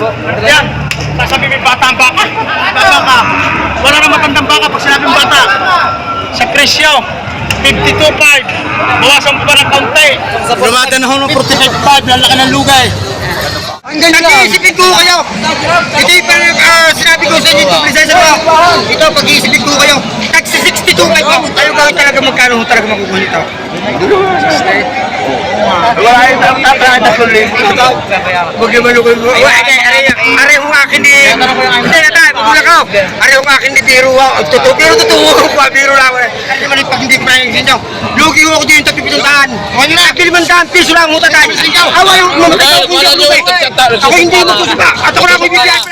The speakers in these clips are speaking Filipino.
Yan. Sasabi may bata ang baka. Baka ka. Wala na matandang baka pag sinabing bata. Sa presyo, 52.5. Bawasan mo pa ng kaunti. Lumada na ho ng 45.5. Lalaki ng lugay. Hanggang nag-iisipin ko kayo. Ito yung parang ah, sinabi ko sa inyo itong lisensya ko. Ito, pag-iisipin ko kayo. Taxi 62 kayo. Kayo kayo talaga magkano ho talaga makukuha nito. Wala yung tatay na tuloy. Are, are, are ho akin di. Hindi na tayo, ko. Are ho akin di biro ho. Totoo, pero totoo ko biro lang. Hindi man pag hindi ko maingin sa inyo. Lugi ako din sa pipitundaan. Huwag na, kilimandahan, piso lang ho tatay. Hawa yung mamatay ko. Ako hindi mo. At ako na ako bibigyan.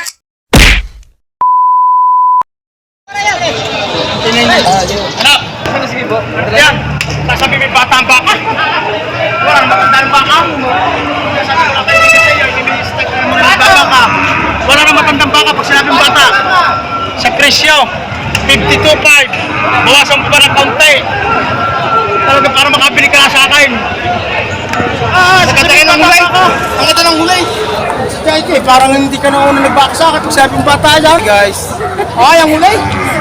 Anak! Yan! Sasabi may bata. Na matandang baka pag sinabing bata. Sa presyo, 52.5. Bawasan mo pa ng kaunti. Talaga para makabili ka na sa akin. Ah, sa katayin ng hulay. Ang ganda ng hulay. Kahit eh, parang hindi ka na una nagbaka sa akin pag sinabing bata yan. Guys. Ay, ang hulay.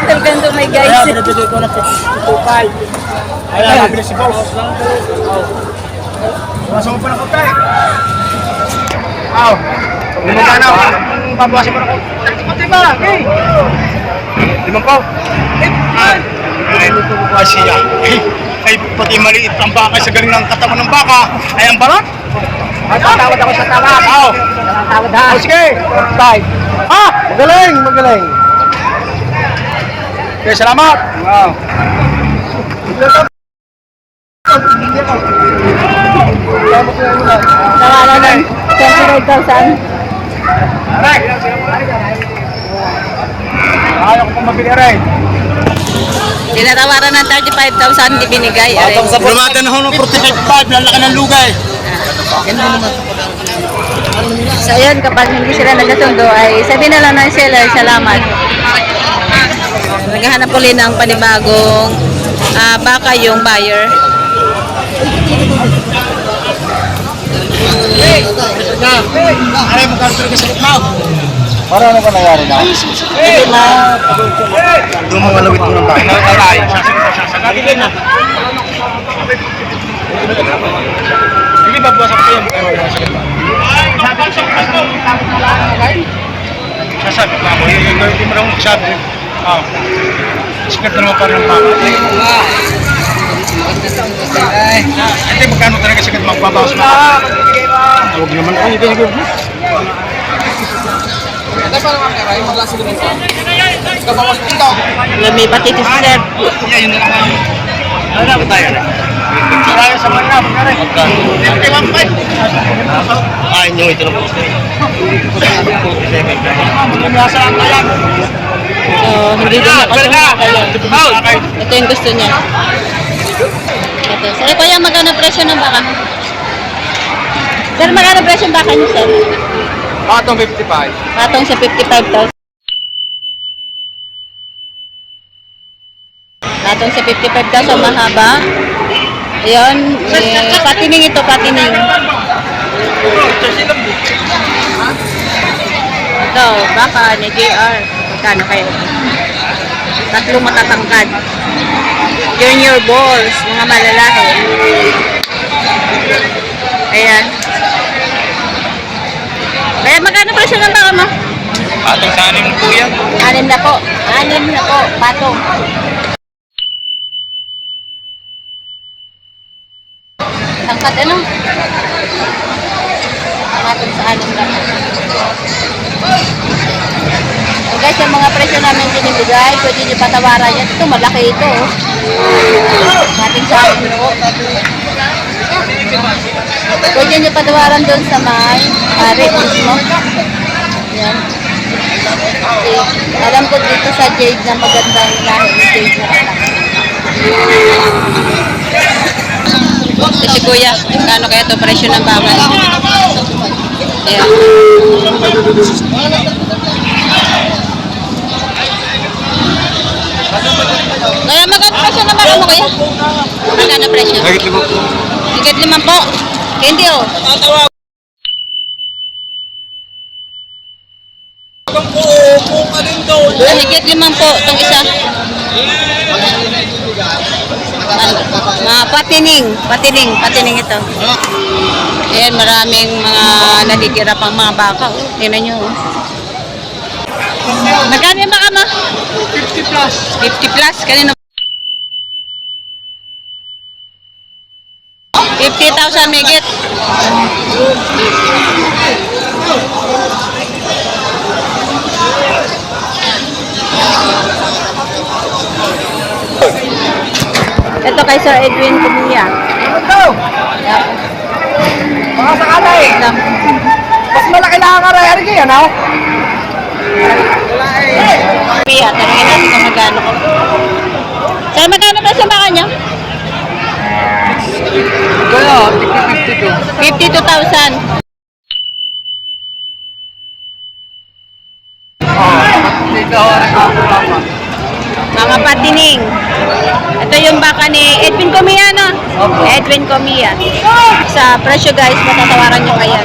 Ang ganda may Kaya guys. binibigay ko ng 52.5. Ayan, nabili si Boss. Masok mo pa ng kutay. Aw. Limang ka na. Babawasin mo na ko. Pati ba? Hey! Limang ko. Ay, ay, ay siya. Ay, pati maliit ang baka sa galing ng katawan ng baka. Ay, ang balat. Ay, tatawad ako sa tawad. Aw. Tawad ha. Oh, sige. Five. Ah! Magaling, magaling. Okay, salamat. Wow. Nawala ng 29,000. Aray! Ayaw ko pang mabili, aray. Tinatawaran ng 35,000 di binigay. Aray. Lumada na ho ng 45.5, lalaki ng lugay. So yun, kapag hindi sila nagkasundo ay sabi na lang ng seller, salamat. Naghahanap ulit ng panibagong ah, baka yung buyer. Aray, magkano talaga sa mo? Para ano ba nangyari na? Hindi ma Doon mga lawit mo ng bahay. Aray, sasagadin na. Sige, babawasan ko yan. Sasabi ko ako, hindi mo lang magsabi. Ah. Sikat na naman pa rin ang baka. Hindi, magkano talaga sikat magbabawas mo? Huwag naman ko, hindi ko. lumipat ito si sir. Yeah, yun na lang. Ano na tayo? Marami sa mga na, pagkari. 51.5. Ay, nyo, ito na po. Lumiyasa lang tayo. So, hindi din sumakaya. Okay. Ito yung gusto niya. Ito. Sir, kuya, magkano presyo ng baka? Sir, magkano presyo baka niyo, sir? Atong 55. Patong sa 55,000. Patong sa 55,000 mahaba. Ayun, eh, patining ito, patining. Ito, baka ni JR. Magkano kayo? Tatlong matatangkad. Junior balls, mga malalaki. Ayan. Kaya magkano presyo ng baka mo? Atong sa anim po yan. Anim na po. Anim na po. Patong. Tangkat ano? Patong sa anim na po. So guys, yung mga presyo namin binibigay, pwede nyo patawaran yan. Ito, malaki ito. oh. Ating sa amin po. Pwede nyo patawaran doon sa may pare mismo. Yan. Kasi alam ko dito sa Jade na magandang lahi ni Jade na anak. Kasi kuya, kano kaya to presyo ng bawal? Ayan. Kaya magkano presyo naman mo kuya? Magkano presyo? Higit libo po. Higit liman po. Hindi oh. Mahigit limang po itong isa. Mga patining, patining, patining ito. Ayan, maraming mga natitira pang mga baka. oh. Tingnan nyo. oh. Magkano yung baka mo? 50 plus. 50 plus, kanino? 50,000 megit. Ito kay Sir Edwin Cumia. Ito! Mga sakala eh. Mas malaki na ang aray. Ano kaya, no? Cumia, tanongin natin kung magkano ko. Sir, magkano ba sa baka niya? Kaya, 52. 52,000. Dito, ano Mga patining. Ito yung baka ni Edwin Comia, no? Edwin Comia. Sa presyo guys, matatawaran nyo kaya.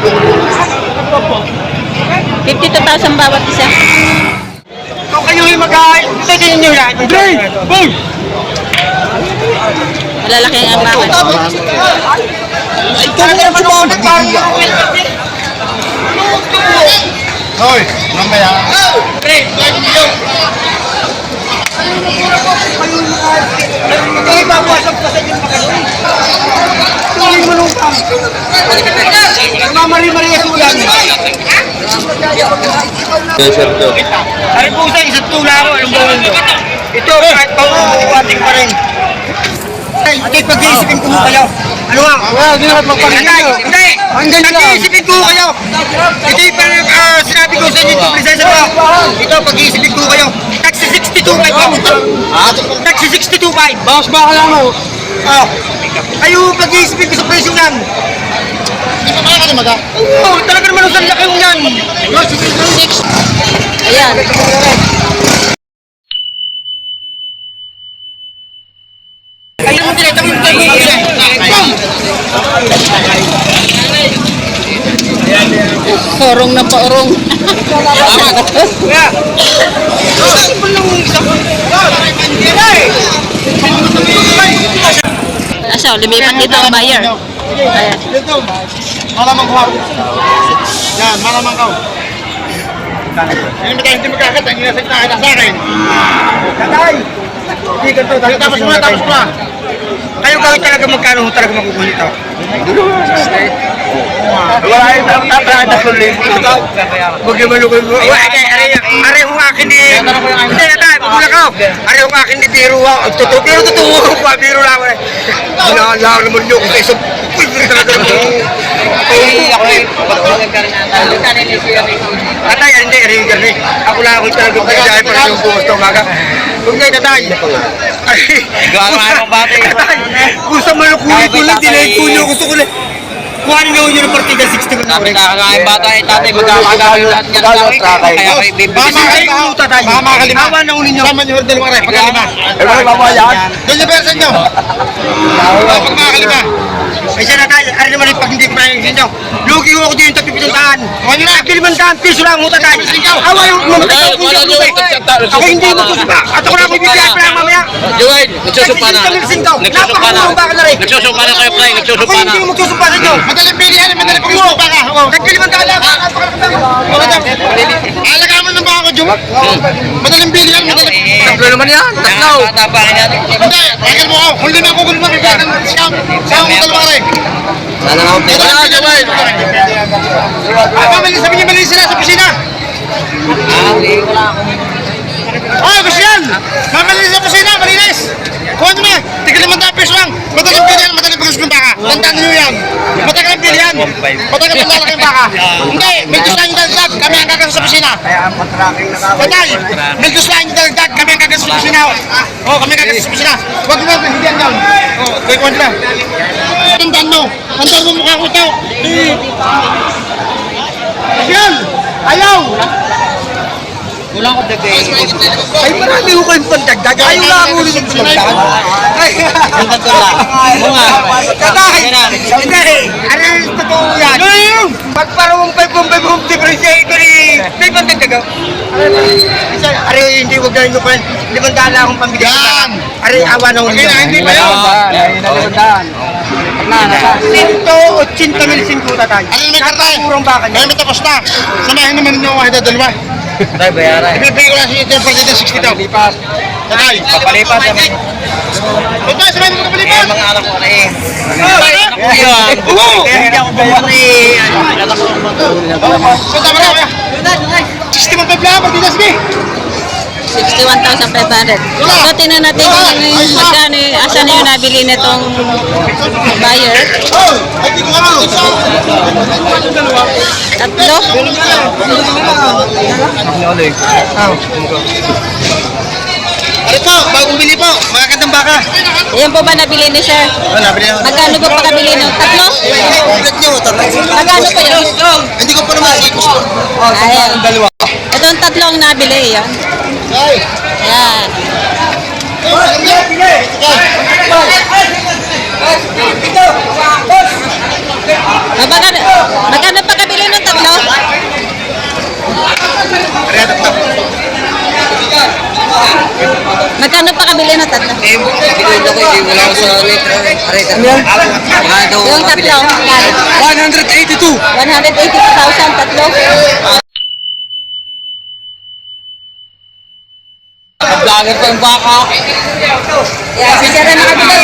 52,000 bawat isa. Kung kayo yung mag-aay, ito din nyo yan. Dre! Boom! Malalaki ang baka. Ito na naman ako nagkaya. Hoy, mamaya. Pre, Ay, pang. Mamari-mari ang ulan. Ay po sa isang tula ko? Ito, kahit pauwating pa rin. Ay, hindi, pag-iisipin ko kayo. Ano nga? Well, hindi naman magpapakinggan. Hindi! Lang. Pag-iisipin ko kayo. Ito yung parang ah, sinabi ko sa inyo yung lisensya ko. Ito, pag-iisipin ko kayo. Taxi 62.5 ako. Taxi 62.5. Bawas ba ka lang mo? Oh. Kayo, pag-iisipin ko sa presyo. Hindi pa Maga? Oo, talaga naman ang laki yung yan. Ayan. Ayun Sorong na paurong. Kaya, Saan pa lang yung isa? Asa, lumipat dito ang buyer. Ayan. Dito. Malamang ko. Yan, malamang ko. Hindi mo tayo hindi magkakata, hindi nasa kita sa akin. Katay! Hindi. Sige, tapos mo na, tapos mo na. Kayo kami talaga magkano talaga makukulit ako. Wala yung tatay na sulit. Huwag yung malukol mo. Wala. Are, yung akin ni... Hindi na tayo, pagulak ako. Are yung akin ni Biro. Totoo, pero totoo Biro lang ako eh. Hinahalaan naman niyo kung kayo Uy, Biro talaga naman. Ako eh. Tatay, hindi, are yung garni. Ako lang ako talaga pagkasahin para yung bukas na umaga. Huwag na tatay. Gawa ng bata eh. Tatay, gusto malukulit ko lang, dinayin ko niyo, gusto ko lang. Kuhanin niyo yun ng partida 60 ko na. Nakakain bata ni tatay, magkakagawa lahat yan akin. Kaya kayo bibili. Kasi kayo mo tatay. Mama kalima. Awan na unin niyo. Sama niyo dalawang aray, pagkalima. Eh, wala babayan. Doon yung persen niyo. Pag. Ay siya na tayo, ano naman pag hindi ko parang sinyo. Lugi ko ako din sa pipitundaan. Ano na? Pilimandaan, piso lang mo tatay. Awa yung mamatay ko hindi ako lugi. Ako hindi mo kusupa. At ako na ako bibigyan pa lang mamaya. Joel, nagsusumpa na. Nagsusumpa na. Ka na kayo, Fly. Ako Nagsusumpa na. hindi mo magsusupa sa inyo. Madaling bilihan, madaling pag-isupa ka. Nagpilimandaan lang. Alaga mo ng baka ko, Jum. Madaling bilihan, madaling... Tatlo naman yan. Tatlo. Tatapakin natin. Hindi, pakil mo ako. Kung lima ko, kung lima, bigyan ng discount. Sama mo dalawa rin. Sana nga ako. Ito na, Joel. Ah, mamali, sabi niya mali sila sa opisina. Ah. Wala ako. Oh, gusto yan! Mamali sa opisina, malinis! Kuha nyo na! Tigil naman tayo peso lang! Madaling bilihan, madaling pag ng baka! Tandaan nyo yan! Matagal ang bilihan! Matagal ang lalaki yung baka! Hindi! May dos lang yung dagdag! Kami ang gagas sa opisina! Patay! May dos lang yung dagdag! Kami ang gagas sa opisina! Oh, kami ang gagas sa opisina! Huwag mo na, hindi yan yan! Oh, kaya kuha nila! Tandaan mo! Tandaan mo mukha ko ito! Yan! Ayaw! Kulang ko dagay. Ay, marami ko kayong pandagdag. Ayaw lang ako ulit ng pandagdag. Ay, Yung tatlo lang. Oo nga. Tatay! Hindi! Ano yung totoo yan? Pag parang 5-5 differentiator eh, may pandagdag. Ari, hindi wag na nyo pa. Limang dala akong pambili. Yan! Ari, awa na ulit. Hindi ba yun? Sinto, 80 mil sinto tatay. Ano may tatay? Purong baka niya. Ngayon may tapos na. Sanahin naman ninyo ang kahit na dalawa. Tay, bayaran. Ibibigay ko lang sa inyo yung pagkita 60 daw. Lipat. Tatay. Papalipat naman. Tatay, sabihin mo Eh, kapalipan. mga anak ko na eh. Oo. Yan. Oo. Kaya hindi ako bumari. So, tama na kaya. 60 mong pabla, partida sige. 61,500. So, tingnan natin kung magkano, yung- asan na yung nabili nitong buyer. Tatlo? Po, bagong bili po. Magagandang baka. Ayan po ba nabili ni sir? Oh, nabili ako. Magkano po pakabili nung tatlo? Magkano po yun? Hindi ko pa naman. Ayan. Dalawa. Ito ang tatlong nabili. Yan. Ay. Yan. Ah, Magkano, magkano tatlo? Magkano tatlo? Eh, bigod ako, hindi wala ako sa letra. Aray, tatlo. Mga daw. Yung tatlo, magkano? 182. 182,000 tatlo. Vlogger pa yung baka. Yan, si Sir na nakabili.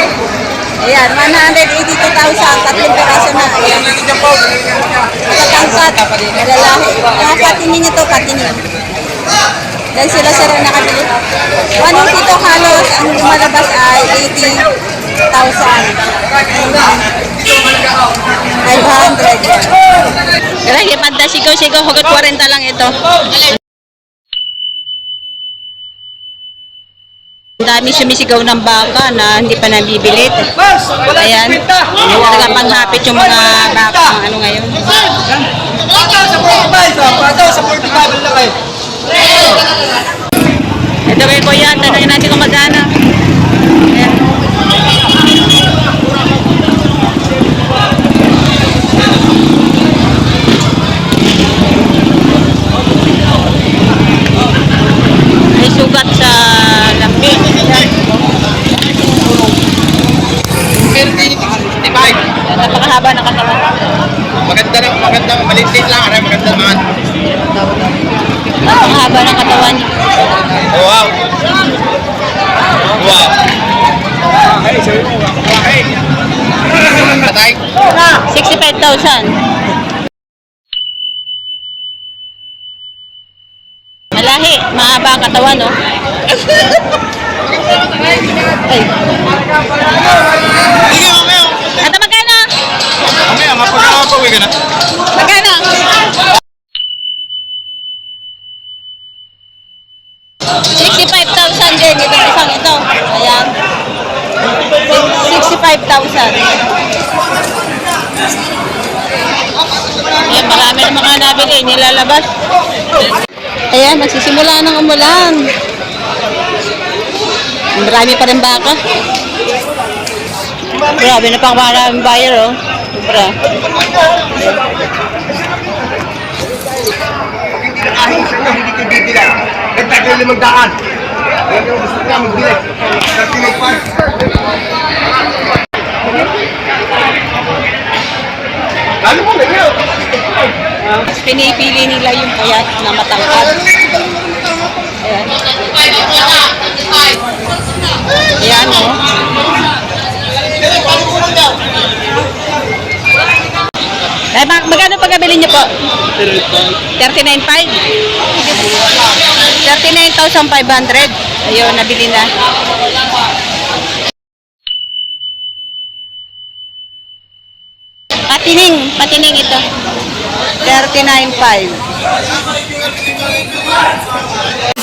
Ayan, 182,000, tatlong peraso na. Ayan. Katangkat, lalaki. Ah, katinin niyo to, katinin. Dahil sila sir ang nakabili. Anong dito halos ang lumalabas ay 80,000. 500. Kaya hipad na sigaw-sigaw, hugot 40 lang ito. Dami sumisigaw ng baka na hindi pa nabibili. Ayan. Talaga panghapit yung mga baka ng ano ngayon. Ito kay Kuya, tanongin natin kung magkano. Ayan. May sugat sa lambing. Ayan. Napakahaba ng katawan. Maganda na, maliit lang, aray, maganda naman. Napakahaba ng katawan niya. Oh, wow. Wow. Hey, sabi mo, hey. Tatay. 65,000. Malahi, mahaba ang katawan, no? Ay. Sige, mamaya. Ito magkano? Mamaya, mapagkakapawin ka na. Magkano? Sixty-five thousand din itong isang ito. Ayan. Sixty-five thousand. Ayan, marami na mga nabili, nilalabas. Ayan, nagsisimula ng umulan. Marami pa rin baka. Grabe na pang maraming buyer, oh. Sobra. Kahit sa inyo, hindi ko bibila. Yung limang daan. Yan yung gusto niya magbili. Kasi magpan. Lalo mo na. Pinipili nila yung payat na matangkad. Ayan. Ayan, oh. Eh, mag magkano pagkabili niyo po? 39.5? 39,500. Ayun, nabili na. Patining, patining ito. 39.5.